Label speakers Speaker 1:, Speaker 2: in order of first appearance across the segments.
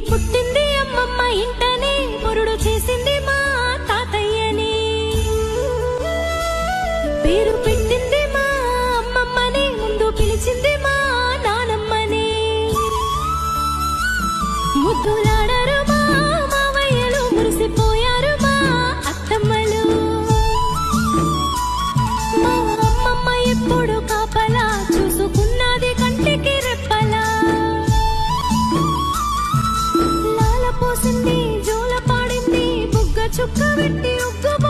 Speaker 1: పుట్టింది అమ్మమ్మ ఇంట ചുക്കവെട്ടി ഒക്കുപോ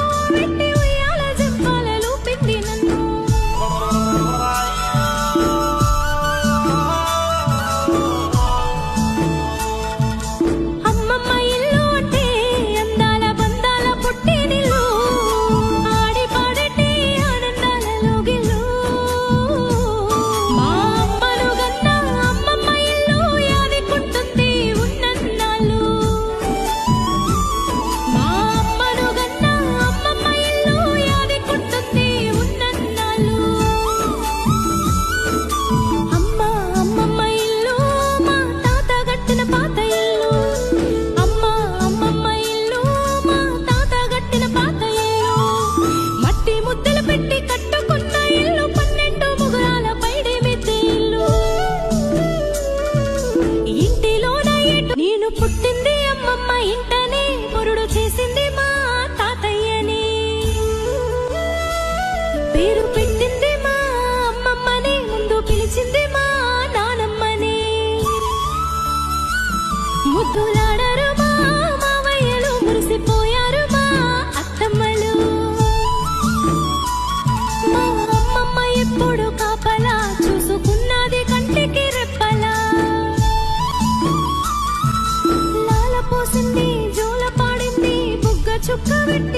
Speaker 1: por ti. かぶって